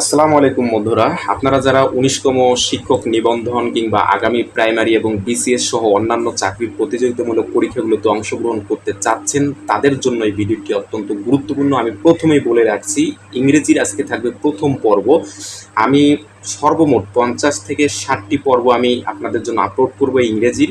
আসসালামু আলাইকুম বন্ধুরা। আপনারা যারা উনিশতম শিক্ষক নিবন্ধন কিংবা আগামী প্রাইমারি এবং বিসিএস সহ অন্যান্য চাকরির প্রতিযোগিতামূলক পরীক্ষাগুলোতে অংশগ্রহণ করতে চাচ্ছেন, তাদের জন্য এই ভিডিওটি অত্যন্ত গুরুত্বপূর্ণ। আমি প্রথমেই বলে রাখছি, ইংরেজির আজকে থাকবে প্রথম পর্ব। আমি সর্বমোট পঞ্চাশ থেকে ষাটটি পর্ব আমি আপনাদের জন্য আপলোড করব ইংরেজির।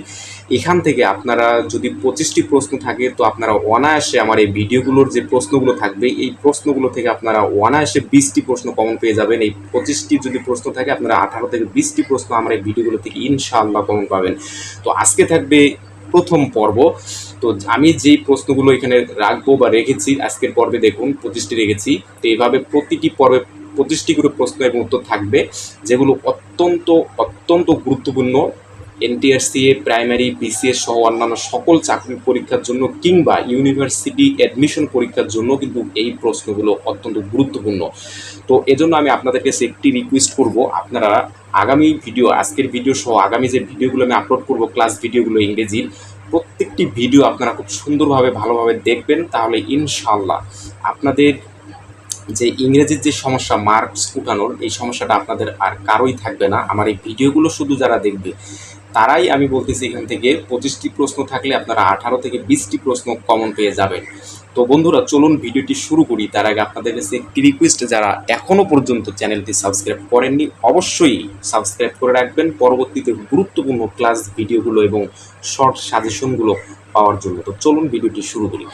এখান থেকে আপনারা যদি পঁচিশটি প্রশ্ন থাকে, তো আপনারা অনায়াসে আমার এই ভিডিওগুলোর যে প্রশ্নগুলো থাকবে, এই প্রশ্নগুলো থেকে আপনারা অনায়াসে বিশটি প্রশ্ন কমন পেয়ে যাবেন। এই পঁচিশটি যদি প্রশ্ন থাকে, আপনারা আঠারো থেকে বিশটি প্রশ্ন আমার এই ভিডিওগুলো থেকে ইনশাআল্লাহ কমন পাবেন। তো আজকে থাকবে প্রথম পর্ব। তো আমি যেই প্রশ্নগুলো এখানে রাখব বা রেখেছি, আজকের পর্বে দেখুন, পঁচিশটি রেখেছি। তো এইভাবে প্রতিটি পর্বে পঁচিশটি করে প্রশ্ন এবং উত্তর থাকবে, যেগুলো অত্যন্ত অত্যন্ত গুরুত্বপূর্ণ। এনটিআরসিএ প্রাইমারি বিসিএস সহ অন্যান্য সকল চাকরির পরীক্ষার জন্য কিংবা ইউনিভার্সিটি অ্যাডমিশন পরীক্ষার জন্য কিন্তু এই প্রশ্নগুলো অত্যন্ত গুরুত্বপূর্ণ। তো এজন্য আমি আপনাদের কাছে একটি রিকোয়েস্ট করব। আপনারা আগামী ভিডিও আজকের ভিডিও সহ আগামী যে ভিডিওগুলো আমি আপলোড করব ক্লাস ভিডিওগুলো ইংরেজির, প্রত্যেকটি ভিডিও আপনারা খুব সুন্দরভাবে, ভালোভাবে দেখবেন। তাহলে ইনশাল্লাহ আপনাদের যে ইংরেজির যে সমস্যা মার্কস উঠানোর, এই সমস্যাটা আপনাদের আর কারোই থাকবে না। আমার এই ভিডিওগুলো শুধু যারা দেখবে তারাই আমি বলতেছি এখান থেকে পঁচিশটি প্রশ্ন থাকলে আপনারা আঠারো থেকে বিশটি প্রশ্ন কমন পেয়ে যাবেন। তো বন্ধুরা, চলুন ভিডিওটি শুরু করি। তার আগে আপনাদের কাছে একটি রিকোয়েস্ট যারা এখনও পর্যন্ত চ্যানেলটি সাবস্ক্রাইব করেননি, অবশ্যই সাবস্ক্রাইব করে রাখবেন। পরবর্তীতে গুরুত্বপূর্ণ ক্লাস ভিডিওগুলো এবং শর্ট সাজেশনগুলো পাওয়ার জন্য। তো চলুন ভিডিওটি শুরু করি।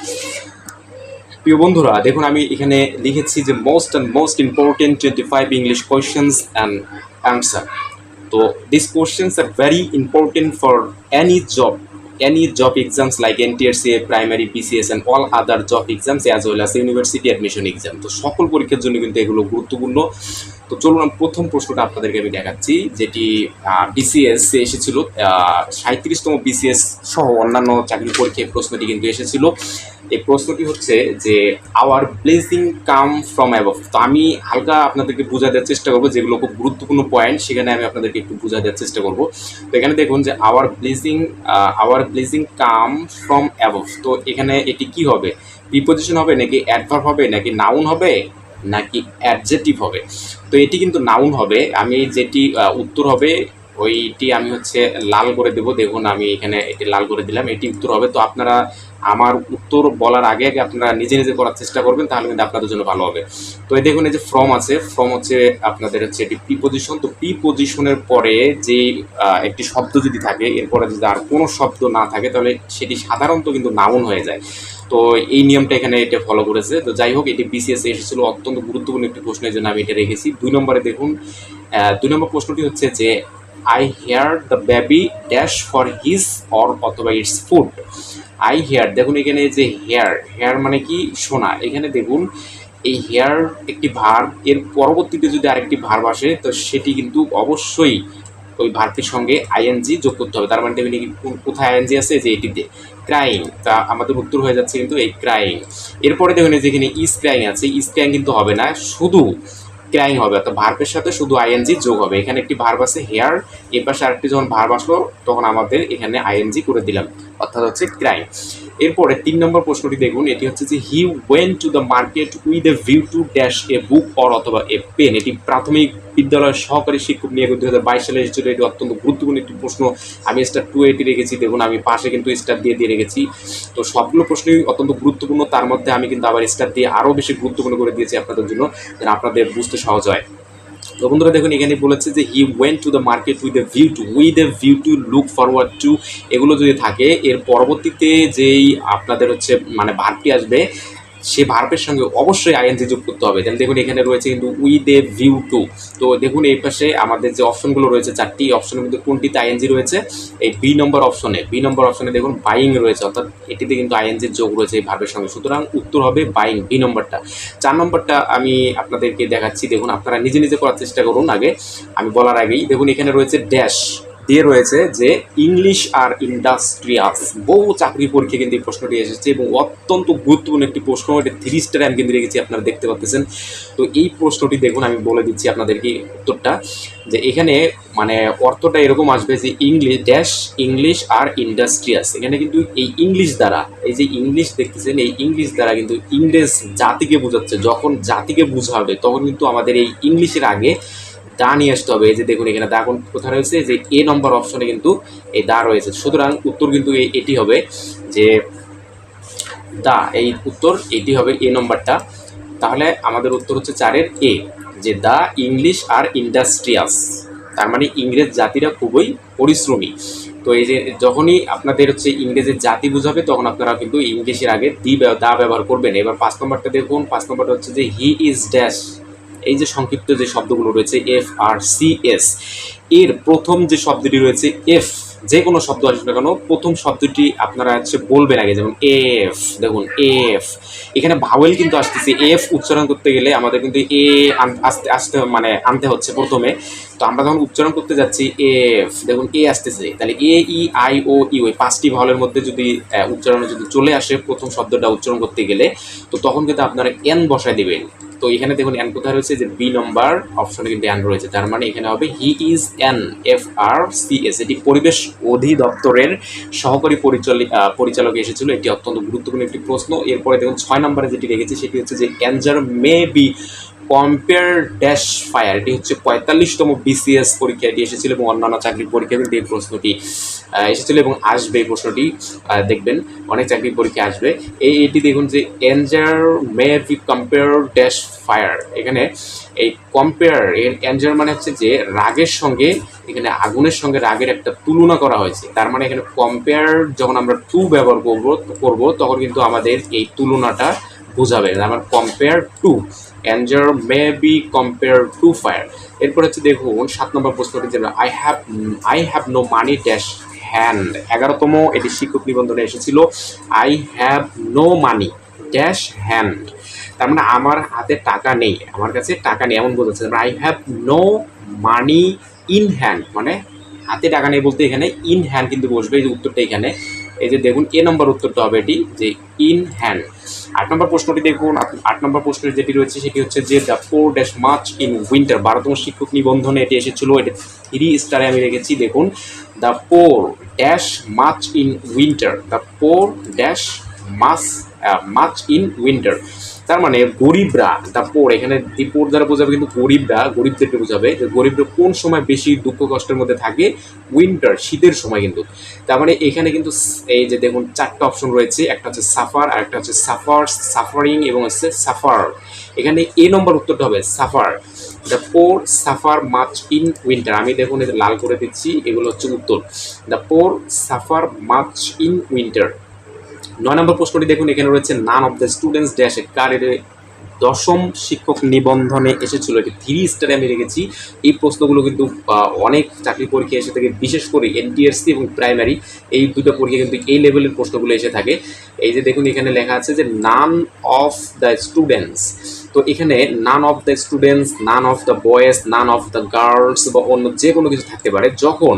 প্রিয় বন্ধুরা, দেখুন, আমি এখানে লিখেছি যে most and most important twenty five English questions and answer তো this questions are very important for any job any job exams like NTRC primary BCS and all other job exams as well as university admission exam তো সকল পরীক্ষার জন্য কিন্তু এগুলো গুরুত্বপূর্ণ। তো চলুন প্রথম প্রশ্নটা আপনাদেরকে আমি দেখাচ্ছি, যেটি বিসিএস এসেছিল সাঁত্রিশতম বিসিএস সহ অন্যান্য চাকরির পরীক্ষায় প্রশ্নটি কিন্তু এসেছিল। এই প্রশ্নটি হচ্ছে যে our blessing come from above তো আমি হালকা আপনাদেরকে বোঝা দেওয়ার চেষ্টা করব, যেগুলো খুব গুরুত্বপূর্ণ পয়েন্ট সেখানে আমি আপনাদেরকে একটু বোঝা দেওয়ার চেষ্টা করব। তো এখানে দেখুন যে our blessing our blessing come from above তো এখানে এটি কি হবে? প্রিপোজিশন হবে নাকি অ্যাডভার্ব হবে নাকি নাউন হবে? নাকি অ্যাডজেটিভ হবে। তো এটি কিন্তু নাউন হবে। আমি যেটি উত্তর হবে, ওইটি আমি হচ্ছে লাল করে দেবো। দেখুন, আমি এখানে এটি লাল করে দিলাম। এটি উত্তর হবে। তো আপনারা আমার উত্তর বলার আগে আগে আপনারা নিজে নিজে করার চেষ্টা করবেন, তাহলে কিন্তু আপনাদের জন্য ভালো হবে। তো এই দেখুন, এই যে ফ্রম আছে ফ্রম হচ্ছে আপনাদের হচ্ছে এটি প্রিপোজিশন তো প্রিপোজিশনের পরে যে একটি শব্দ যদি থাকে, এরপরে যদি আর কোনো শব্দ না থাকে, তাহলে সেটি সাধারণত কিন্তু নাউন হয়ে যায়। তো এই নিয়মটা এখানে এটা ফলো করেছে। তো যাই হোক, এটি বিসিএস এসেছিল, অত্যন্ত গুরুত্বপূর্ণ একটি প্রশ্নের জন্য আমি এটা রেখেছি। দুই নম্বরে দেখুন দুই নম্বর প্রশ্নটি হচ্ছে যে I hear the baby dash for his or অথবা ইটস ফুড আই হেয়ার দেখুন এখানে যে হেয়ার হেয়ার মানে কি? শোনা। এখানে দেখুন, এই হেয়ার একটি ভার এর পরবর্তীতে যদি আরেকটি ভার্ব আসে, তো সেটি কিন্তু অবশ্যই ওই ভার্বটির সঙ্গে আইএনজি যোগ করতে হবে। তার মানে কোন- কোথায় আইএনজি আছে? যে এটিতে। ক্রাইং তা আমাদের উত্তর হয়ে যাচ্ছে কিন্তু এই ক্রাইং এরপরে দেখুন যে এখানে ইস ক্রাইং আছে ইস ক্রাইং কিন্তু হবে না। শুধু ক্রাইং হবে, অর্থাৎ ভার্বের সাথে শুধু আইএনজি যোগ হবে। এখানে একটি ভার্ব আছে হেয়ার এর পাশে আরেকটি যখন ভার্ব আসলো, তখন আমাদের এখানে আইএনজি করে দিলাম, অর্থাৎ হচ্ছে ক্রাইং এরপরে তিন নম্বর প্রশ্নটি দেখুন, এটি হচ্ছে যে he went to the market with a view to dash a book or অথবা এ পেন এটি প্রাথমিক বিদ্যালয়ের সহকারী শিক্ষক নিয়োগ দু হাজার বাইশ সালে এসেছিল, এটি অত্যন্ত গুরুত্বপূর্ণ একটি প্রশ্ন। আমি স্টার টু এটি রেখেছি, দেখুন, আমি পাশে কিন্তু স্টার দিয়ে দিয়ে রেখেছি। তো সবগুলো প্রশ্নই অত্যন্ত গুরুত্বপূর্ণ, তার মধ্যে আমি কিন্তু আবার স্টার দিয়ে আরও বেশি গুরুত্বপূর্ণ করে দিয়েছি আপনাদের জন্য, যেন আপনাদের বুঝতে সহজ হয়। তো বন্ধুরা দেখুন, এখানে বলেছে যে he went to the market with a view to with a view to look forward to এগুলো যদি থাকে, এর পরবর্তীতে যেই আপনাদের হচ্ছে মানে ভাবটি আসবে সে ভার্বের সঙ্গে অবশ্যই আইএনজি যোগ করতে হবে। তাহলে দেখুন, এখানে রয়েছে কিন্তু উইথ এ ভিউ টু তো দেখুন, এই পাশে আমাদের যে অপশনগুলো রয়েছে, চারটি অপশনের মধ্যে কোনটিতে আইএনজি রয়েছে? এই বি নম্বর অপশনে বি নম্বর অপশনে দেখুন বাইং রয়েছে, অর্থাৎ এটিতে কিন্তু আইএনজির যোগ রয়েছে এই ভার্বের সঙ্গে। সুতরাং উত্তর হবে বাইং বি নম্বরটা চার নম্বরটা আমি আপনাদেরকে দেখাচ্ছি। দেখুন, আপনারা নিজে নিজে করার চেষ্টা করুন আগে। আমি বলার আগেই, দেখুন, এখানে রয়েছে ড্যাশ দিয়ে রয়েছে যে ইংলিশ আর ইন্ডাস্ট্রিয়াস বহু চাকরি পরীক্ষা কিন্তু এই প্রশ্নটি এসেছে এবং অত্যন্ত গুরুত্বপূর্ণ একটি প্রশ্ন, এটা থ্রি আমি কিন্তু রেখেছি, আপনারা দেখতে পাচ্ছেন তো এই প্রশ্নটি দেখুন, আমি বলে দিচ্ছি আপনাদেরকে উত্তরটা, যে এখানে মানে অর্থটা এরকম আসবে যে English dash English are industrious এখানে কিন্তু এই ইংলিশ দ্বারা, এই যে ইংলিশ দেখতেছেন, এই ইংলিশ দ্বারা কিন্তু ইংরেজ জাতিকে বোঝাচ্ছে। যখন জাতিকে বোঝাবে, তখন কিন্তু আমাদের এই ইংলিশের আগে দা নিয়ে আসতে হবে। এই যে দেখুন, এখানে দা কোন কোথায় রয়েছে? যে এ নম্বর অপশনে কিন্তু এই দা রয়েছে। সুতরাং উত্তর কিন্তু এটি হবে যে দা, এই উত্তর এটি হবে এ নম্বরটা। তাহলে আমাদের উত্তর হচ্ছে চারের এ, যে দা ইংলিশ আর ইন্ডাস্ট্রিয়াস। তার মানে ইংরেজ জাতিরা খুবই পরিশ্রমী। তো এই যে যখনই আপনাদের হচ্ছে ইংরেজের জাতি বুঝাবে, তখন আপনারা কিন্তু ইংলিশের আগে দি দা ব্যবহার করবেন। এবার পাঁচ নম্বরটা দেখুন। পাঁচ নম্বরটা হচ্ছে যে হি ইজ ড্যাশ। এই যে সংক্ষিপ্ত যে শব্দগুলো রয়েছে এফ আর সি এস এর প্রথম যে শব্দটি রয়েছে এফ যে কোনো শব্দ আসবে না কেন, প্রথম শব্দটি আপনারা হচ্ছে বলবেন আগে, যেমন এফ দেখুন এফ এখানে ভাওয়েল কিন্তু আসতেছে এফ উচ্চারণ করতে গেলে আমাদের কিন্তু এ আসতে আসতে মানে আনতে হচ্ছে প্রথমে। তো আমরা যখন উচ্চারণ করতে যাচ্ছি এ এফ দেখুন এ আসতেছে, তাহলে এ ই আই ও ই ওই পাঁচটি ভাওয়েলের মধ্যে যদি উচ্চারণে যদি চলে আসে প্রথম শব্দটা উচ্চারণ করতে গেলে, তো তখন কিন্তু আপনারা এন বসায় দেবেন। তো এখানে দেখুন এন কোথায় রয়েছে? যে বি নম্বর অপশনে কিন্তু এন রয়েছে, তার মানে এখানে হবে he is an F R C S এটি পরিবেশ অধিদপ্তরের সহকারী পরিচালক পরিচালক এসেছিল, এটি অত্যন্ত গুরুত্বপূর্ণ একটি প্রশ্ন। এরপরে দেখুন ছয় নম্বরে যেটি রেখেছি সেটি হচ্ছে যে anger may be compare dash fire এটি হচ্ছে পঁয়তাল্লিশতম বিসিএস পরীক্ষা এটি এসেছিল এবং অন্যান্য চাকরির পরীক্ষা কিন্তু এই প্রশ্নটি এসেছিল এবং আসবে এই প্রশ্নটি দেখবেন অনেক চাকরির পরীক্ষা আসবে। এই, এটি দেখুন যে anger may be compare dash fire এখানে এই কম্পেয়ার এর এনজার মানে হচ্ছে যে রাগের সঙ্গে, এখানে আগুনের সঙ্গে রাগের একটা তুলনা করা হয়েছে। তার মানে এখানে কম্পেয়ার যখন আমরা টু ব্যবহার করব করব, তখন কিন্তু আমাদের এই তুলনাটা বোঝাবে। আমার compare to anger may be compare to fire এরপর হচ্ছে দেখুন, সাত নম্বর প্রশ্নটি যে I have I have no money dash hand এগারোতম এটি শিক্ষক নিবন্ধনে এসেছিল I have no money dash hand তার মানে আমার হাতে টাকা নেই, আমার কাছে টাকা নেই, এমন বোঝাচ্ছে I have no money in hand মানে হাতে টাকা নেই বলতে এখানে ইন হ্যান্ড কিন্তু বসবে, এই যে উত্তরটা এখানে। এই যে দেখুন, এ নম্বর উত্তরটা হবে এটি, যে ইন হ্যান্ড আট নম্বর প্রশ্নটি দেখুন। আট- নম্বর প্রশ্নের যেটি রয়েছে সেটি হচ্ছে যে the poor dash much in winter বারোতম শিক্ষক নিবন্ধনে এটি এসেছিল, এটা থ্রি স্টারে আমি রেখেছি, দেখুন। The poor dash much in winter the poor dash much much in winter তার মানে গরিবরা দা পোর এখানে দি পোর দ্বারা বোঝাবে কিন্তু গরিবরা গরিবদেরকে বোঝাবে যে গরিবরা কোন সময় বেশি দুঃখ কষ্টের মধ্যে থাকে? উইন্টার শীতের সময় কিন্তু। তার মানে এখানে কিন্তু এই যে দেখুন চারটা অপশন রয়েছে, একটা হচ্ছে সাফার আর একটা হচ্ছে সাফার সাফারিং এবং হচ্ছে সাফার এখানে এ নম্বর উত্তরটা হবে suffer the poor suffer much in winter আমি দেখুন যে লাল করে দিচ্ছি, এগুলো হচ্ছে উত্তর। The poor suffer much in winter নয় নম্বর প্রশ্নটি দেখুন, এখানে রয়েছে none of the students dash কারের দশম শিক্ষক নিবন্ধনে এসেছিল। এটি থ্রি স্টারে আমি রেখেছি এই প্রশ্নগুলো কিন্তু অনেক চাকরি পরীক্ষা এসে থাকে, বিশেষ করে এনটিএসসি এবং প্রাইমারি এই দুটো পরীক্ষা কিন্তু এই লেভেলের প্রশ্নগুলো এসে থাকে। এই যে দেখুন, এখানে লেখা আছে যে নান অফ দ্য স্টুডেন্টস তো এখানে none of the students none of the boys none of the girls বা অন্য যে কোনো কিছু থাকতে পারে। যখন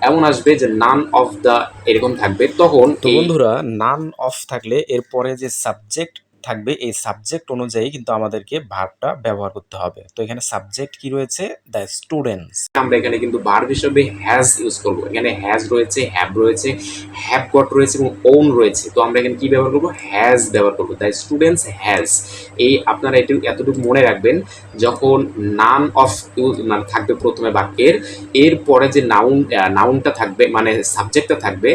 এমন আসবে যে নান অফ দ্য এরকম থাকবে তখন বন্ধুরা নান অফ থাকলে এরপরে যে সাবজেক্ট থাকবে এই সাবজেক্ট অনুযায়ী কিন্তু আমাদেরকে ভার্বটা ব্যবহার করতে হবে। তো এখানে সাবজেক্ট কি রয়েছে? দ্য স্টুডেন্টস আমরা এখানে কিন্তু ভার্ব হিসেবে হ্যাজ ইউজ করব। এখানে হ্যাজ রয়েছে হ্যাভ রয়েছে হ্যাভ গট রয়েছে এবং ওন রয়েছে। তো আমরা এখানে কি ব্যবহার করব? হ্যাজ ব্যবহার করব। দ্য স্টুডেন্টস হ্যাজ এই আপনারা এটু এতটুকু মনে রাখবেন, যখন নান অফ ইউজ মানে থাকবে প্রথমে বাক্যের, এরপরে যে নাউন নাউনটা থাকবে মানে সাবজেক্টটা থাকবে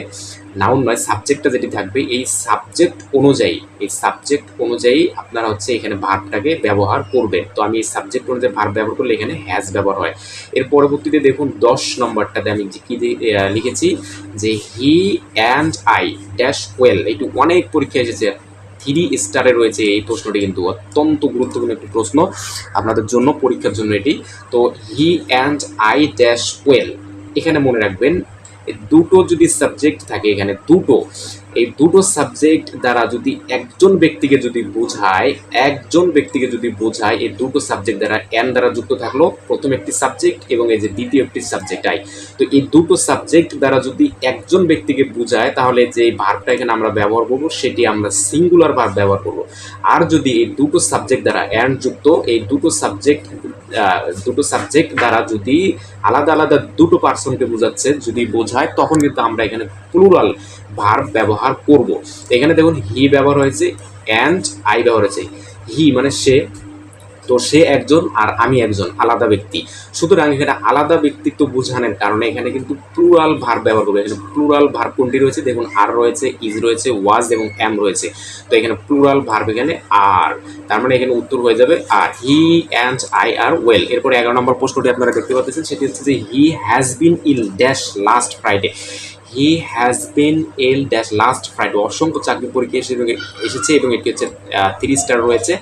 নাউন নয় সাবজেক্টটা যেটি থাকবে, এই সাবজেক্ট অনুযায়ী, এই সাবজেক্ট অনুযায়ী আপনারা হচ্ছে এখানে ভার্বটাকে ব্যবহার করবেন। তো আমি এই সাবজেক্ট অনুযায়ী ভার্ব ব্যবহার করলে এখানে হ্যাজ ব্যবহার হয়। এর পরবর্তীতে দেখুন দশ নম্বরটাতে আমি কি লিখেছি যে he and I dash well এইটু অনেক পরীক্ষা এসেছে। থ্রি স্টারে রয়েছে এই প্রশ্নটি কিন্তু অত্যন্ত গুরুত্বপূর্ণ একটি প্রশ্ন আপনাদের জন্য পরীক্ষার জন্য এটি। তো he and I dash well এখানে মনে রাখবেন দুটো যদি সাবজেক্ট থাকে এখানে দুটো এই দুটো সাবজেক্ট দ্বারা যদি একজন ব্যক্তিকে যদি বোঝায়, একজন ব্যক্তিকে যদি বোঝায়, এই দুটো সাবজেক্ট দ্বারা এন দ্বারা যুক্ত থাকল। প্রথম একটি সাবজেক্ট এবং এই যে দ্বিতীয় একটি সাবজেক্ট আই। তো এই দুটো সাবজেক্ট দ্বারা যদি একজন ব্যক্তিকে বোঝায়, তাহলে যে ভার্বটা এখানে আমরা ব্যবহার করব, সেটি আমরা সিঙ্গুলার ভার্ব ব্যবহার করব। আর যদি এই দুটো সাবজেক্ট দ্বারা অ্যান্ড যুক্ত, এই দুটো সাবজেক্ট দুটো সাবজেক্ট দ্বারা যদি আলাদা আলাদা দুটো পার্সনকে বোঝাচ্ছে, যদি বোঝায়, তখন কিন্তু আমরা এখানে প্লুরাল ভার্ব ব্যবহার করব। এখানে দেখুন হি ব্যবহার হয়েছে অ্যান্ড আই ব্যবহার হয়েছে। হি মানে সে, তো সে একজন আর আমি একজন, আলাদা ব্যক্তি। সুতরাং এখানে আলাদা ব্যক্তিত্ব বোঝানোর কারণে এখানে কিন্তু প্লুরাল ভার্ব ব্যবহার করবে। এখানে প্লুরাল ভার্ব কোনটি রয়েছে? দেখুন, আর রয়েছে ইজ রয়েছে ওয়াজ এবং এম রয়েছে। তো এখানে প্লুরাল ভার্ব এখানে আর তার মানে এখানে উত্তর হয়ে যাবে আর he and I are well এরপরে এগারো নম্বর প্রশ্নটি আপনারা দেখতে পাচ্ছেন, সেটি হচ্ছে যে he has been ill dash last Friday he has been ill dash last Friday অসংখ্য চাকরি পরীক্ষা এসে এসেছে এবং এটি হচ্ছে থ্রি স্টার রয়েছে।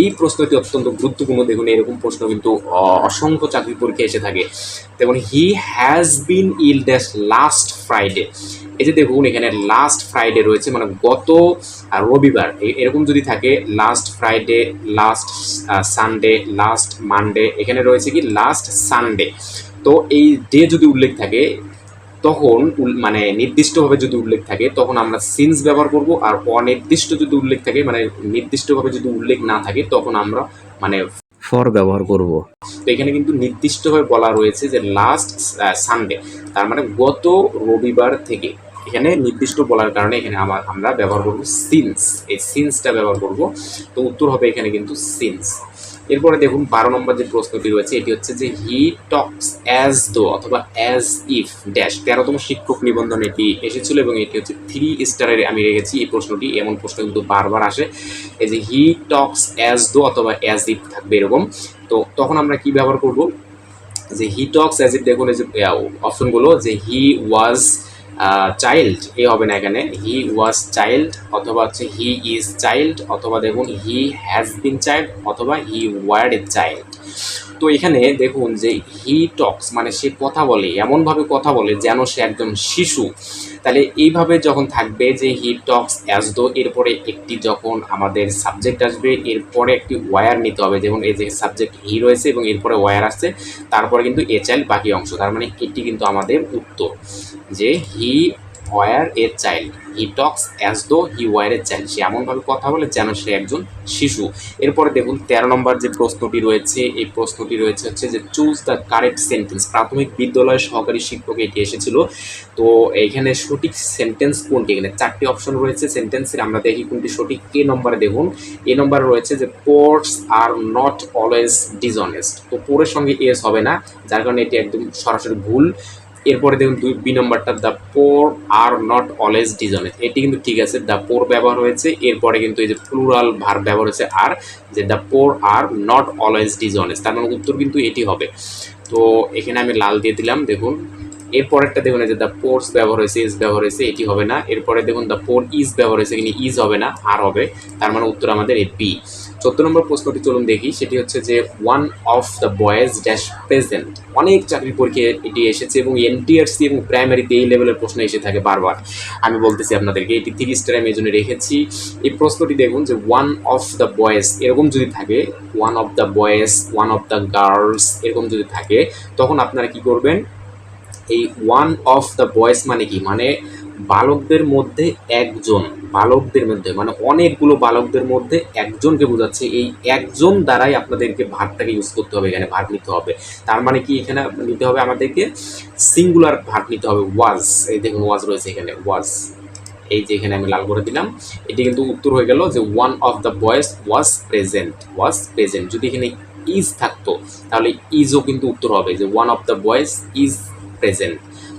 এই প্রশ্নটি অত্যন্ত গুরুত্বপূর্ণ, দেখুন এরকম প্রশ্ন কিন্তু অসংখ্য চাকরি পরীক্ষা এসে থাকে। যেমন he has been ill dash last Friday এই যে দেখুন, এখানে লাস্ট ফ্রাইডে রয়েছে মানে গত রবিবার। এরকম যদি থাকে last Friday last Sunday last Monday এখানে রয়েছে কি লাস্ট সানডে তো এই ডে যদি উল্লেখ থাকে তখন মানে নির্দিষ্টভাবে যদি উল্লেখ থাকে তখন আমরা সিন্স ব্যবহার করব আর অনির্দিষ্ট যদি উল্লেখ থাকে মানে নির্দিষ্টভাবে যদি উল্লেখ না থাকে তখন আমরা মানে ফর ব্যবহার করব। তো এখানে কিন্তু নির্দিষ্টভাবে বলা রয়েছে যে লাস্ট সানডে তার মানে গত রবিবার থেকে। এখানে নির্দিষ্ট বলার কারণে এখানে আমার আমরা ব্যবহার করব সিন্স এই সিন্সটা ব্যবহার করব। তো উত্তর হবে এখানে কিন্তু সিন্স এরপরে দেখুন বারো নম্বর যে প্রশ্নটি রয়েছে, এটি হচ্ছে যে হি টক্স অ্যাজ দো অথবা অ্যাজ ইফ ড্যাশ তেরোতম শিক্ষক নিবন্ধন এটি এসেছিল এবং এটি হচ্ছে থ্রি স্টারের আমি রেখেছি এই প্রশ্নটি, এমন প্রশ্ন কিন্তু বারবার আসে। এই যে হি টক্স অ্যাজ দো অথবা অ্যাজ ইফ থাকবে এরকম। তো তখন আমরা কি ব্যবহার করব? যে হি টক্স অ্যাজ ইফ দেখুন এই যে অপশনগুলো যে হি ওয়াজ চাইল্ড এ হবে না এখানে। হি ওয়াজ চাইল্ড অথবা হচ্ছে হি ইজ চাইল্ড অথবা দেখুন হি হ্যাজ বিন চাইল্ড অথবা হি ওয়ার্ড এ চাইল্ড তো এখানে দেখুন যে হি টক্স মানে সে কথা বলে, এমনভাবে কথা বলে যেন সে একজন শিশু। তাহলে এইভাবে যখন থাকবে যে হি টক্স অ্যাজ দো এরপরে একটি যখন আমাদের সাবজেক্ট আসবে, এরপরে একটি ওয়ার নিতে হবে। যেমন এই যে সাবজেক্ট হি রয়েছে এবং এরপরে ওয়ার আসছে, তারপরে কিন্তু এ চাইল্ড বাকি অংশ। তার মানে এটি কিন্তু আমাদের উত্তর যে he were a child he talks as though he were A child সে এমনভাবে কথা বলে যেন সে একজন শিশু। এরপরে দেখুন, তেরো নম্বর যে প্রশ্নটি রয়েছে, এই প্রশ্নটি রয়েছে হচ্ছে যে চুজ দ্য কারেক্ট সেন্টেন্স প্রাথমিক বিদ্যালয়ের সহকারী শিক্ষক এটি এসেছিল। তো এখানে সঠিক সেন্টেন্স কোনটি? এখানে চারটি অপশন রয়েছে। সেন্টেন্সের আমরা দেখি কোনটি সঠিক। কে নম্বরে দেখুন, এ নম্বরে রয়েছে যে poor are not always dishonest তো পোরের সঙ্গে এস হবে না। যার কারণে এটি একদম সরাসরি ভুল। এরপরে দেখুন দুই বি নম্বরটা the poor are not always dishonest এটি কিন্তু ঠিক আছে দ্য পোর ব্যবহার হয়েছে, এরপরে কিন্তু এই যে প্লুরাল ভার ব্যবহার হয়েছে আর যে the poor are not always dishonest তার মানে উত্তর কিন্তু এটি হবে। তো এখানে আমি লাল দিয়ে দিলাম, দেখুন। এরপরেরটা দেখুন যে দ্য পোর্স ব্যবহার হয়েছে ইজ ব্যবহার হয়েছে, এটি হবে না। এরপরে দেখুন দ্য পোর ইজ ব্যবহার হয়েছে, এখানে ইজ হবে না আর হবে। তার মানে উত্তর আমাদের এই বি চোদ্দ নম্বর প্রশ্নটি চলুন দেখি। সেটি হচ্ছে যে one of the boys dash present অনেক চাকরি পরীক্ষায় এটি এসেছে এবং এনটিআরসি এবং প্রাইমারিতে এই লেভেলের প্রশ্ন এসে থাকে বারবার। আমি বলতেছি আপনাদেরকে, এটি থ্রি স্টার আমি এই জন্য রেখেছি। এই প্রশ্নটি দেখুন যে ওয়ান অফ দ্য বয়েজ এরকম যদি থাকে one of the boys one of the girls এরকম যদি থাকে, তখন আপনারা কি করবেন? এই ওয়ান অফ দ্য বয়েজ মানে কি? মানে বালকদের মধ্যে একজন, বালকদের মধ্যে মানে অনেকগুলো বালকদের মধ্যে একজনকে বোঝাচ্ছে। এই একজন দ্বারাই আপনাদেরকে ভার্বটাকে ইউজ করতে হবে, এখানে ভার্ব নিতে হবে। তার মানে কি এখানে নিতে হবে আমাদেরকে সিঙ্গুলার ভার্ব নিতে হবে ওয়াজ এই দেখুন ওয়াজ রয়েছে এখানে ওয়াজ এই যে এখানে আমি লাল করে দিলাম। এটি কিন্তু উত্তর হয়ে গেল যে one of the boys was present was present যদি এখানে ইজ থাকতো, তাহলে ইজও কিন্তু উত্তর হবে যে one of the boys is present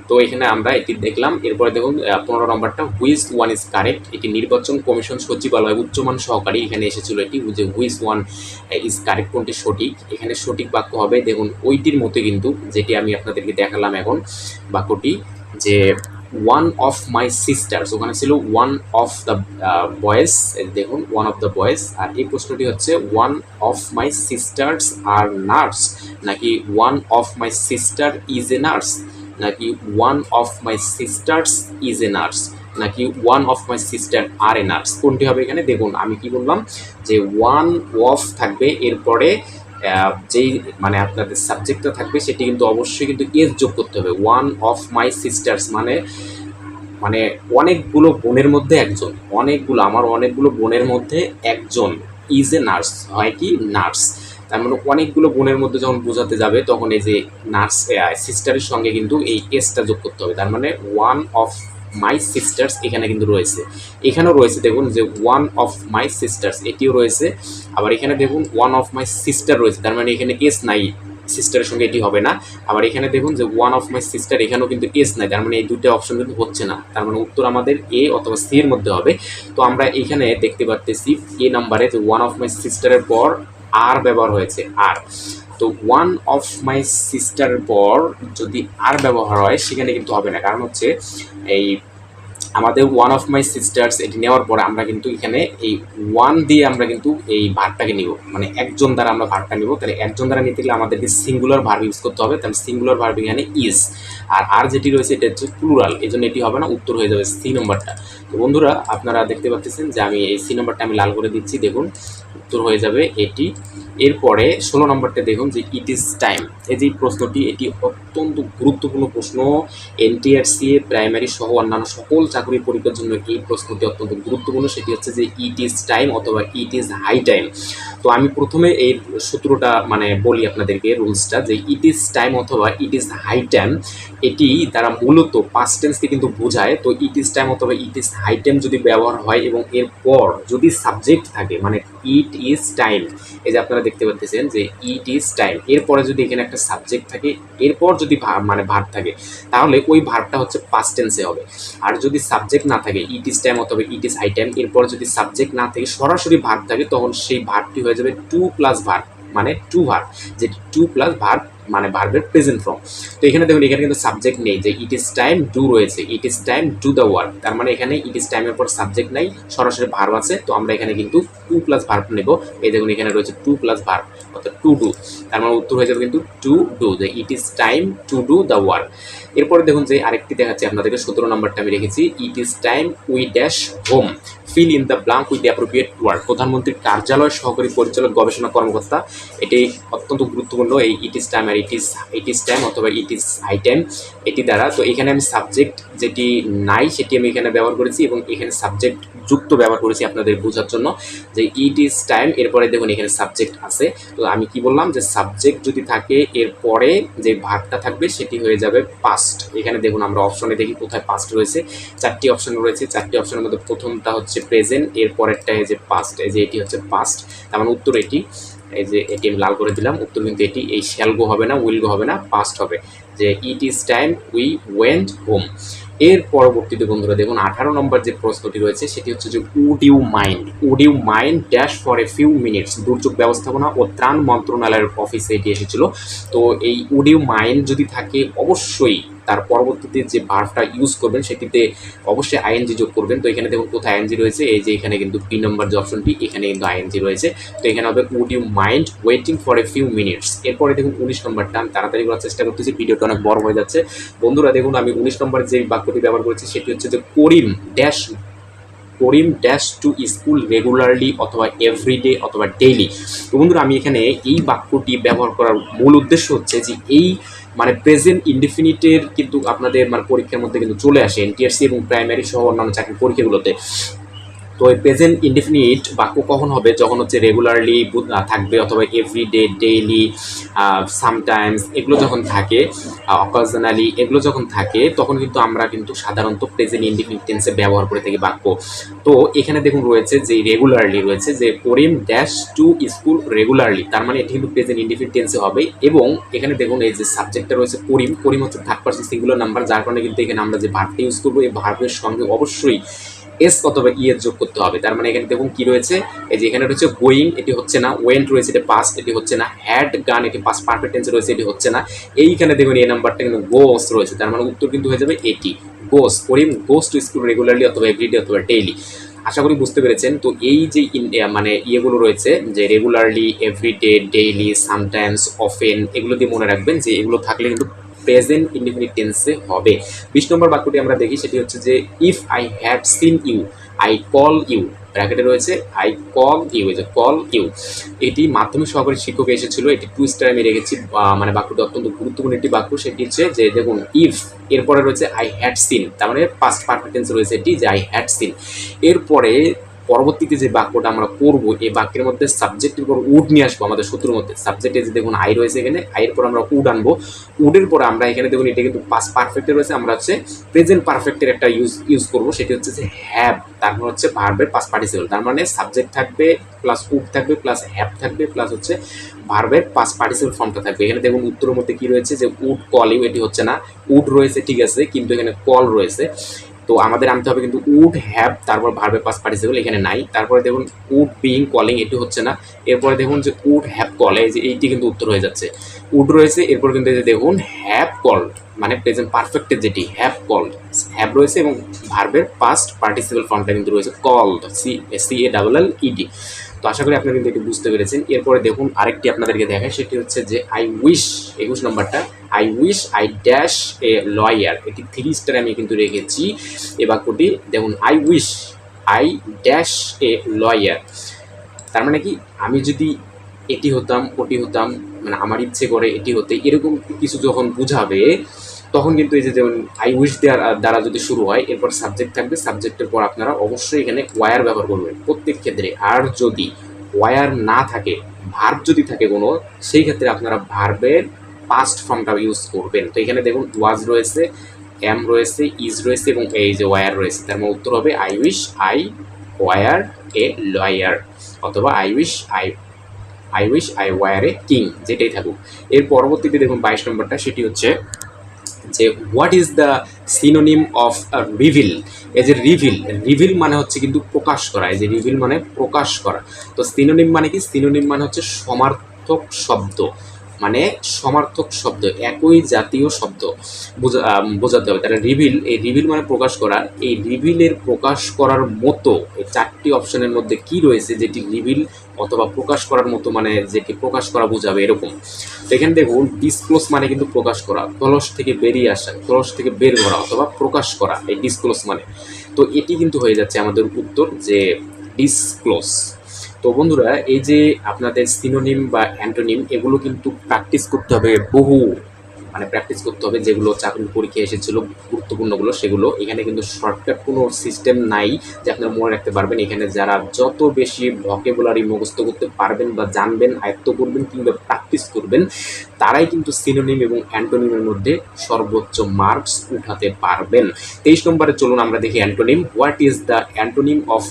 তো এখানে আমরা এটি দেখলাম। এরপরে দেখুন পনেরো নম্বরটা হুইজ ওয়ান ইজ কারেক্ট এটি নির্বাচন কমিশন সচিবালয় উচ্চমান সহকারী এখানে এসেছিল এটি, যে হুইজ ওয়ান ইজ কারেক্ট কোনটি সঠিক? এখানে সঠিক বাক্য হবে, দেখুন, ওইটির মতো কিন্তু যেটি আমি আপনাদেরকে দেখালাম এখন বাক্যটি, যে ওয়ান অফ মাই সিস্টার্স ওখানে ছিল ওয়ান অফ দ্য বয়েস দেখুন ওয়ান অফ দ্য বয়েস আর এই প্রশ্নটি হচ্ছে one of my sisters are nurse নাকি one of my sister is a nurse নাকি one of my sisters is a nurse নাকি one of my sister are a nurse কোনটি হবে এখানে? দেখুন, আমি কি বললাম যে ওয়ান অফ থাকবে, এরপরে যেই মানে আপনাদের সাবজেক্টটা থাকবে, সেটি কিন্তু অবশ্যই কিন্তু এস যোগ করতে হবে। ওয়ান অফ মাই সিস্টার্স মানে মানে অনেকগুলো বোনের মধ্যে একজন। অনেকগুলো, আমার অনেকগুলো বোনের মধ্যে একজন ইজ এ নার্স হয় কি? নার্স তার মানে অনেকগুলো বোনের মধ্যে যখন বোঝাতে যাবে, তখন এই যে নার্স সিস্টারের সঙ্গে কিন্তু এই এসটা যোগ করতে হবে। তার মানে ওয়ান অফ মাই সিস্টার্স এখানে কিন্তু রয়েছে। এখানেও রয়েছে, দেখুন যে ওয়ান অফ মাই সিস্টার্স এটিও রয়েছে। আবার এখানে দেখুন ওয়ান অফ মাই সিস্টার রয়েছে। তার মানে এখানে এস নাই সিস্টারের সঙ্গে এটি হবে না। আবার এখানে দেখুন যে ওয়ান অফ মাই সিস্টার এখানেও কিন্তু এস নাই। তার মানে এই দুটো অপশন কিন্তু হচ্ছে না। তার মানে উত্তর আমাদের এ অথবা সি এর মধ্যে হবে। তো আমরা এখানে দেখতে পারতেছি এ নাম্বারে যে ওয়ান অফ মাই সিস্টারের পর আর ব্যবহার হয়েছে আর তো ওয়ান অফ মাই সিস্টার পর যদি আর ব্যবহার হয়, সেখানে কিন্তু হবে না। কারণ হচ্ছে এই আমাদের ওয়ান অফ মাই সিস্টার্স এটি নেওয়ার পর আমরা কিন্তু এখানে এই ওয়ান দিয়ে আমরা কিন্তু এই ভারটাকে নিব। মানে একজন দ্বারা আমরা ভারটা নিব। তাহলে একজন দ্বারা নিতে গেলে আমাদেরকে সিঙ্গুলার ভার্ব ইউজ করতে হবে। তাহলে সিঙ্গুলার ভার্ব এখানে ইজ আর আর যেটি রয়েছে, এটা হচ্ছে প্লুরাল এই জন্য এটি হবে না, উত্তর হয়ে যাবে সি নম্বরটা তো বন্ধুরা, আপনারা দেখতে পাচ্ছেন যে আমি এই সি নম্বরটা আমি লাল করে দিচ্ছি। দেখুন, উত্তর হয়ে যাবে এটি। এরপরে ষোলো নম্বরটা দেখুন যে ইট ইজ টাইম এই যে প্রশ্নটি, এটি অত্যন্ত গুরুত্বপূর্ণ প্রশ্ন। এনটিআরসিএ প্রাইমারি সহ অন্যান্য সকল চাকরি পরীক্ষার জন্য এই প্রশ্নটি অত্যন্ত গুরুত্বপূর্ণ। সেটি হচ্ছে যে ইট ইজ টাইম অথবা ইট ইজ হাই টাইম তো আমি প্রথমে এই সূত্রটা মানে বলি আপনাদেরকে রুলসটা যে ইট ইজ টাইম অথবা ইট ইজ হাই টাইম এটি তারা মূলত পাস্ট টেন্সকে কিন্তু বোঝায়। তো ইট ইজ টাইম অথবা ইট ইজ হাই টাইম যদি ব্যবহার হয় এবং এরপর যদি সাবজেক্ট থাকে মানে ইট ইজ টাইম এই যে আপনারা দেখতে পাচ্ছেন যে ইট ইজ টাইম এরপরে যদি এখানে একটা সাবজেক্ট থাকে, এরপর যদি মানে ভার্ব থাকে, তাহলে ওই ভার্বটা হচ্ছে পাস্ট টেন্সে হবে। আর যদি সাবজেক্ট না থাকে ইট ইজ টাইম অথবা ইট ইজ হাই টাইম এরপর যদি সাবজেক্ট না থাকে, সরাসরি ভার্ব থাকে, তখন সেই ভার্বটি হয়ে যাবে টু প্লাস ভার্ব মানে টু ভার্ব যেটি টু প্লাস ভার্ব মানে ভার্বের প্রেজেন্ট ফর্ম তো এখানে দেখুন, এখানে কিন্তু সাবজেক্ট নেই, যে ইট ইজ টাইম ডু রয়েছে। It is time do the work তার মানে এখানে ইট ইজ টাইমের পর সাবজেক্ট নাই, সরাসরি ভার্ব আছে। তো আমরা এখানে কিন্তু টু প্লাস ভার্ব নেব। এই দেখুন, এখানে রয়েছে টু প্লাস ভার্ব অর্থাৎ টু ডু তার মানে উত্তর হয়ে যাবে কিন্তু টু ডু যে it is time to do the work এরপরে দেখুন যে আরেকটি দেখাচ্ছি, আপনাদেরকে সতেরো নম্বরটা আমি রেখেছি। It is time we dash home fill in the blank with the appropriate word প্রধানমন্ত্রীর কার্যালয় সহকারী পরিচালক, গবেষণা কর্মকর্তা, এটি অত্যন্ত গুরুত্বপূর্ণ। এই ইট ইস টাইম আর it is it is time অথবা ইট ইস হাই টাইম এটি দ্বারা। তো এখানে আমি সাবজেক্ট যেটি নাই, সেটি আমি এখানে ব্যবহার করেছি এবং এখানে সাবজেক্ট যুক্ত ব্যবহার করেছি আপনাদের বোঝার জন্য যে ইট ইজ টাইম এরপরে দেখুন এখানে সাবজেক্ট আছে। তো আমি কি বললাম যে সাবজেক্ট যদি থাকে, এরপরে যে ভাগটা থাকবে সেটি হয়ে যাবে পাস্ট এখানে দেখুন আমরা অপশনে দেখি কোথায় পাস্ট রয়েছে। চারটি অপশন রয়েছে। চারটি অপশনের মধ্যে প্রথমটা হচ্ছে প্রেজেন্ট এরপরেরটা যে পাস্ট এই যে এটি হচ্ছে পাস্ট তার মানে উত্তর এটি। এই যে এটি আমি লাল করে দিলাম, উত্তর কিন্তু এটি, এই শ্যাল গো হবে না উইল গো হবে না পাস্ট হবে। যে it is time we went home এর পরবর্তীতে বন্ধুরা দেখুন, আঠারো নম্বর যে প্রশ্নটি রয়েছে, সেটি হচ্ছে যে would you mind would you mind dash for a few minutes দুর্যোগ ব্যবস্থাপনা ও ত্রাণ মন্ত্রণালয়ের অফিসে এটি এসেছিল। তো এই উড ইউ মাইন্ড যদি থাকে, অবশ্যই তার পরবর্তীতে যে ভার্বটা ইউজ করবেন সেটিতে অবশ্যই আইএনজি যোগ করবেন। তো এখানে দেখুন কোথায় আইএনজি রয়েছে, এই যে এখানে কিন্তু পি নম্বর যে অপশনটি এখানে কিন্তু আইএনজি রয়েছে। তো এখানে হবে would you mind waiting for a few minutes এরপরে দেখুন উনিশ নম্বরটা, আমি তাড়াতাড়ি করার চেষ্টা করতেছি, ভিডিওটা অনেক বড় হয়ে যাচ্ছে। বন্ধুরা, দেখুন আমি উনিশ নম্বর যে বাক্যটি ব্যবহার করেছি, সেটি হচ্ছে যে Karim dash Karim dash to school regularly অথবা এভরিডে অথবা ডেইলি তো বন্ধুরা, আমি এখানে এই বাক্যটি ব্যবহার করার মূল উদ্দেশ্য হচ্ছে যে এই মানে প্রেজেন্ট ইনডিফিনিটের কিন্তু আপনাদের মানে পরীক্ষার মধ্যে কিন্তু চলে আসে এনটিআরসি এবং প্রাইমারি সহ অন্যান্য চাকরির পরীক্ষাগুলোতে। তো এই প্রেজেন্ট ইনডিফিনিট বাক্য কখন হবে? যখন হচ্ছে রেগুলারলি থাকবে অথবা এভরিডে ডেইলি সামটাইমস এগুলো যখন থাকে অকাশনালি এগুলো যখন থাকে, তখন কিন্তু আমরা কিন্তু সাধারণত প্রেজেন্ট ইনডিফিনিট টেন্সে ব্যবহার করে থাকি বাক্য। তো এখানে দেখুন রয়েছে যে রেগুলারলি রয়েছে যে Karim dash to school regularly তার মানে এটি কিন্তু প্রেজেন্ট ইনডিফিনিট টেন্সে হবে এবং এখানে দেখুন এই যে সাবজেক্টটা রয়েছে করিম করিম হচ্ছে থার্ড পার্সন সিঙ্গুলার নাম্বার যার কারণে কিন্তু এখানে আমরা যে ভার্বটা ইউজ করব, এই ভার্বের সঙ্গে অবশ্যই এস অথবা ই এর যোগ করতে হবে। তার মানে এখানে দেখুন কি রয়েছে? এই যে এখানে রয়েছে গোয়িং এটি হচ্ছে না। ওয়েন্ট রয়েছে, এটি পাস্ট এটি হচ্ছে না। হ্যাড গান এটি পাস্ট পারফেক্ট টেন্সে রয়েছে, এটি হচ্ছে না। এইখানে দেখুন এই নাম্বারটা কিন্তু গোস রয়েছে। তার মানে উত্তর কিন্তু হয়ে যাবে এটি goes Karim goes to school regularly অথবা এভরিডে অথবা ডেইলি আশা করি বুঝতে পেরেছেন। তো এই যে মানে ইয়েগুলো রয়েছে, যে regularly everyday daily sometimes often এগুলো দিয়ে মনে রাখবেন যে এগুলো থাকলে কিন্তু প্রেজেন্ট ইনডিফিনিট টেন্সে হবে। বিশ নম্বর বাক্যটি আমরা দেখি, সেটি হচ্ছে যে if I had seen you I call you ব্র্যাকেটে রয়েছে আই কল ইউ যে কল ইউ এটি মাধ্যমিক সহকারী শিক্ষক এসেছিল, এটি টু স্টার আমি রেখেছি মানে বাক্যটি অত্যন্ত গুরুত্বপূর্ণ একটি বাক্য, সেটি হচ্ছে যে, দেখুন ইফ এরপরে রয়েছে আই হ্যাড সিন তার মানে পাস্ট পারফেক্ট টেন্স রয়েছে এটি, যে আই হ্যাড সিন এরপরে পরবর্তীতে যে বাক্যটা আমরা করব এই বাক্যের মধ্যে সাবজেক্টের পর উড নিয়ে আসব আমাদের সূত্রের মধ্যে। সাবজেক্টে যে দেখুন আই রয়েছে এখানে আইয়ের পর আমরা উড আনব। উডের পর আমরা এখানে দেখুন, এটা কিন্তু পাস পারফেক্টে রয়েছে, আমরা হচ্ছে প্রেজেন্ট পারফেক্টের একটা ইউজ ইউজ করব, সেটি হচ্ছে যে হ্যাভ তারপর হচ্ছে ভার্বের পাস পার্টিসিপল তার মানে সাবজেক্ট থাকবে প্লাস উড থাকবে প্লাস হ্যাভ থাকবে প্লাস হচ্ছে ভার্বের পাস পার্টিসিপল ফর্মটা থাকবে। এখানে দেখুন, উত্তরের মধ্যে কি রয়েছে যে উড কল এটি হচ্ছে না। উড রয়েছে, ঠিক আছে, কিন্তু এখানে কল রয়েছে। তো আমাদের আনতে হবে কিন্তু উড হ্যাভ তারপর ভার্বে পাস পার্টিসিপল এখানে নাই। তারপরে দেখুন উড বিং কলিং এটি হচ্ছে না। এরপরে দেখুন যে উড হ্যাভ কল এই যে এইটি কিন্তু উত্তর হয়ে যাচ্ছে। উড রয়েছে, এরপর কিন্তু দেখুন হ্যাভ কল্ড মানে প্রেজেন্ট পারফেক্টে যেটি হ্যাভ কল্ড হ্যাভ রয়েছে এবং ভার্বের পাস্ট পার্টিসিপল ফর্মটা কিন্তু রয়েছে call C C A double L E D তো আশা করি আপনারা কিন্তু বুঝতে পেরেছেন। এরপরে দেখুন আরেকটি আপনাদেরকে দেখায়, সেটি হচ্ছে যে আই উইশ একুশ নম্বরটা I wish I dash a lawyer এটি থ্রি স্টার আমি কিন্তু রেখেছি। এ বাক্যটি, দেখুন I wish I dash a lawyer তার মানে কি, আমি যদি এটি হতাম, ওটি হতাম মানে আমার ইচ্ছে করে এটি হতে, এরকম কিছু যখন বুঝাবে তখন কিন্তু এই যে যেমন আই উইশ দেওয়ার দ্বারা যদি শুরু হয়, এরপর সাবজেক্ট থাকবে সাবজেক্টের পর আপনারা অবশ্যই এখানে ওয়ার ব্যবহার করবেন। প্রত্যেক ক্ষেত্রে। আর যদি ওয়ার না থাকে ভার্ব যদি থাকে কোনো, সেই ক্ষেত্রে আপনারা ভার্বের পাস্ট ফর্মটা ইউজ করবেন। তো এখানে দেখুন ওয়াজ রয়েছে এম রয়েছে ইজ রয়েছে এবং এই যে ওয়ার রয়েছে, তার মানে উত্তর হবে I wish I were a lawyer অথবা I wish I I wish I were a king যেটাই থাকুক। এর পরবর্তীতে দেখুন, বাইশ নম্বরটা, সেটি হচ্ছে যে what is the synonym of reveal এই যে রিভিল রিভিল মানে হচ্ছে কিন্তু প্রকাশ করা। এই যে রিভিল মানে প্রকাশ করা। তো সিনোনিম মানে কি? সিনোনিম মানে হচ্ছে সমার্থক শব্দ। মানে সমার্থক শব্দ, একই জাতীয় শব্দ বোঝা- বোঝাতে হবে। তাহলে রিভিল এই রিভিল মানে প্রকাশ করা। এই রিভিলের প্রকাশ করার মতো এই চারটি অপশনের মধ্যে কি রয়েছে যেটি রিভিল অথবা প্রকাশ করার মতো মানে যেটি প্রকাশ করা বোঝাবে এরকম। এখানে দেখুন ডিসক্লোজ মানে কিন্তু প্রকাশ করা কলস থেকে বেরিয়ে আসা কলস থেকে বের করা অথবা প্রকাশ করা, এই ডিসক্লোজ মানে। তো এটি কিন্তু হয়ে যাচ্ছে আমাদের উত্তর যে ডিসক্লোজ তো বন্ধুরা এই যে আপনাদের সিনোনিম বা অ্যান্টোনিম এগুলো কিন্তু প্র্যাকটিস করতে হবে বহু মানে প্র্যাকটিস করতে হবে, যেগুলো চাকরির পরীক্ষা এসেছিল, গুরুত্বপূর্ণগুলো, সেগুলো। এখানে কিন্তু শর্টকাট কোনো সিস্টেম নাই যে আপনারা মনে রাখতে পারবেন। এখানে যারা যত বেশি ভকেবুলারি মুখস্থ করতে পারবেন বা জানবেন, আয়ত্ত করবেন কিংবা প্র্যাকটিস করবেন, তারাই কিন্তু সিনোনিম এবং অ্যান্টোনিমের মধ্যে সর্বোচ্চ মার্কস উঠাতে পারবেন। তেইশ নম্বরে চলুন আমরা দেখি antonym what is the antonym of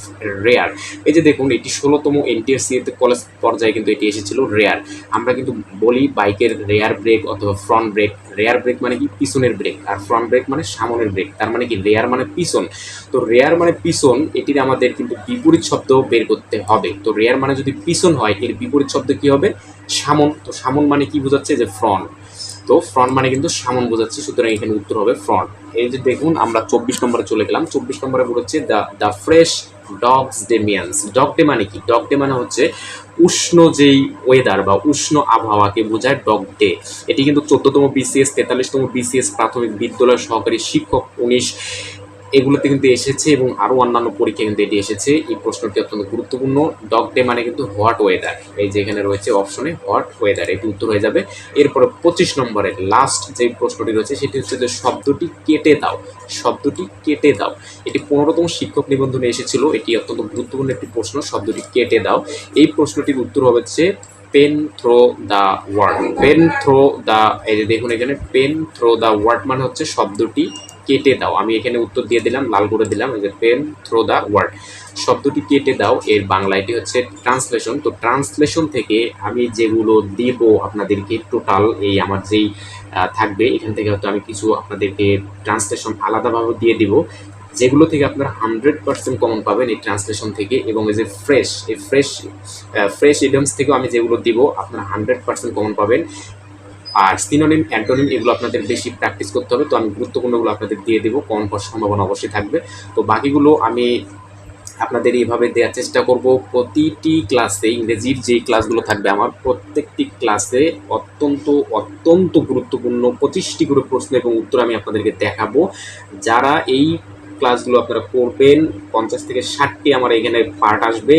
rare এই যে দেখুন, এটি ষোলোতম এনটিএসসিতে কলেজ পর্যায়ে কিন্তু এটি এসেছিল রেয়ার আমরা কিন্তু বলি বাইকের রেয়ার ব্রেক অথবা ফ্রন্ট ব্রেক রেয়ার ব্রেক মানে কি? পিছনের ব্রেক আর ফ্রন্ট ব্রেক মানে সামনের ব্রেক তার মানে কি? রেয়ার মানে পিছন। তো রেয়ার মানে পিছন, এটির আমাদের কিন্তু বিপরীত শব্দ বের করতে হবে। তো রেয়ার মানে যদি পিছন হয়, এর বিপরীত শব্দ কি হবে? সামন। তো সামন মানে কি বোঝাচ্ছে? যে ফ্রন্ট তো ফ্রন্ট মানে কিন্তু সামন বোঝাচ্ছে, সুতরাং এখানে উত্তর হবে ফ্রন্ট এই যে দেখুন, আমরা চব্বিশ নম্বরে চলে গেলাম। চব্বিশ নম্বরে বলেছে the the phrase dog's day means dog day মানে কি? ডগ ডে মানে হচ্ছে উষ্ণ যেই ওয়েদার বা উষ্ণ আবহাওয়াকে বোঝায় ডগ ডে এটি কিন্তু চোদ্দতম বিসিএস তেতাল্লিশতম বিসিএস প্রাথমিক বিদ্যালয় সহকারী শিক্ষক উনিশ এগুলোতে কিন্তু এসেছে এবং আরও অন্যান্য পরীক্ষা কিন্তু এটি এসেছে। এই প্রশ্নটি অত্যন্ত গুরুত্বপূর্ণ। ডগ ডে মানে কিন্তু হোয়াট ওয়েদার এই যে এখানে রয়েছে অপশনে হোয়াট ওয়েদার এটি উত্তর হয়ে যাবে। এরপরে পঁচিশ নম্বরের লাস্ট যে প্রশ্নটি রয়েছে, সেটি হচ্ছে যে শব্দটি কেটে দাও। শব্দটি কেটে দাও। এটি পনেরোতম শিক্ষক নিবন্ধনে এসেছিল। এটি অত্যন্ত গুরুত্বপূর্ণ একটি প্রশ্ন, শব্দটি কেটে দাও। এই প্রশ্নটির উত্তর হচ্ছে pen through the word pen through the এই যে দেখুন এখানে পেন থ্রো দ্য ওয়ার্ড মানে হচ্ছে শব্দটি কেটে দাও। আমি এখানে উত্তর দিয়ে দিলাম, লাল করে দিলাম পেন থ্রো দ্য ওয়ার্ড শব্দটি কেটে দাও, এর বাংলা এটি হচ্ছে ট্রান্সলেশন তো ট্রান্সলেশন থেকে আমি যেগুলো দিব আপনাদেরকে টোটাল এই আমার যেই থাকবে, এখান থেকে হয়তো আমি কিছু আপনাদেরকে ট্রান্সলেশন আলাদাভাবে দিয়ে দিব। যেগুলো থেকে আপনারা হান্ড্রেড পার্সেন্ট কমন পাবেন এই ট্রান্সলেশন থেকে, এবং এই যে ফ্রেশ এই ফ্রেশ ফ্রেশ ইডিয়মস থেকেও আমি যেগুলো দিব, আপনারা হান্ড্রেড পার্সেন্ট কমন পাবেন। আর সিনোনিম অ্যান্টোনিম এগুলো আপনাদের বেশি প্র্যাকটিস করতে হবে। তো আমি গুরুত্বপূর্ণগুলো আপনাদের দিয়ে দেবো। কম পাওয়ার সম্ভাবনা অবশ্যই থাকবে। তো বাকিগুলো আমি আপনাদের এইভাবে দেওয়ার চেষ্টা করব। প্রতিটি ক্লাসে ইংরেজির যে ক্লাসগুলো থাকবে, আমার প্রত্যেকটি ক্লাসে অত্যন্ত অত্যন্ত গুরুত্বপূর্ণ পঁচিশটি করে প্রশ্ন এবং উত্তর আমি আপনাদেরকে দেখাবো। যারা এই ক্লাসগুলো আপনারা করবেন পঞ্চাশ থেকে ষাটটি আমার এখানে পার্ট আসবে।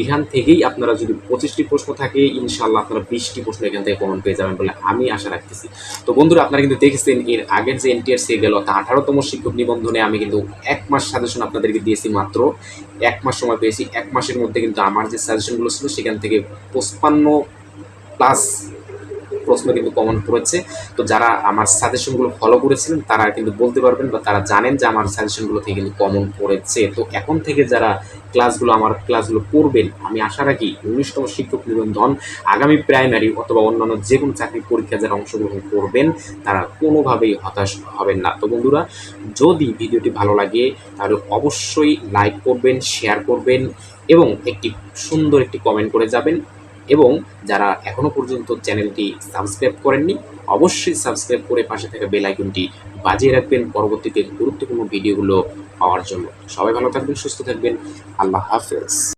এখান থেকেই আপনারা যদি পঁচিশটি প্রশ্ন থাকে ইনশাল্লাহ আপনারা বিশটি প্রশ্ন এখান থেকে কমন পেয়ে যাবেন বলে আমি আশা রাখতেছি। তো বন্ধুরা, আপনারা কিন্তু দেখেছেন, এর আগের যে এনটিআর সে গেল, তা আঠারোতম শিক্ষক নিবন্ধনে আমি কিন্তু এক মাস সাজেশন আপনাদেরকে দিয়েছি মাত্র। এক মাস সময় পেয়েছি। এক মাসের মধ্যে কিন্তু আমার যে সাজেশনগুলো ছিল, সেখান থেকে পঁচপান্ন প্লাস প্রশ্ন কিন্তু কমন পড়েছে তো যারা আমার সাজেশনগুলো ফলো করেছিলেন, তারা কিন্তু বলতে পারবেন বা তারা জানেন যে আমার সাজেশনগুলো থেকে কিন্তু কমন পড়েছে তো এখন থেকে যারা ক্লাসগুলো আমার ক্লাসগুলো করবেন, আমি আশা রাখি উনিশতম শিক্ষক নিবন্ধন আগামী প্রাইমারি অথবা অন্যান্য যে কোনো চাকরির পরীক্ষা যারা অংশগ্রহণ করবেন, তারা কোনোভাবেই হতাশ হবেন না। তো বন্ধুরা, যদি ভিডিওটি ভালো লাগে, তাহলে অবশ্যই লাইক করবেন শেয়ার করবেন এবং একটি সুন্দর একটি কমেন্ট করে যাবেন। এবং যারা এখনও পর্যন্ত চ্যানেলটি সাবস্ক্রাইব করেননি, অবশ্যই সাবস্ক্রাইব করে পাশে থাকা বেল আইকনটি বাজিয়ে রাখবেন পরবর্তীতে গুরুত্বপূর্ণ ভিডিওগুলো পাওয়ার জন্য। সবাই ভালো থাকবেন, সুস্থ থাকবেন। আল্লাহ হাফেজ।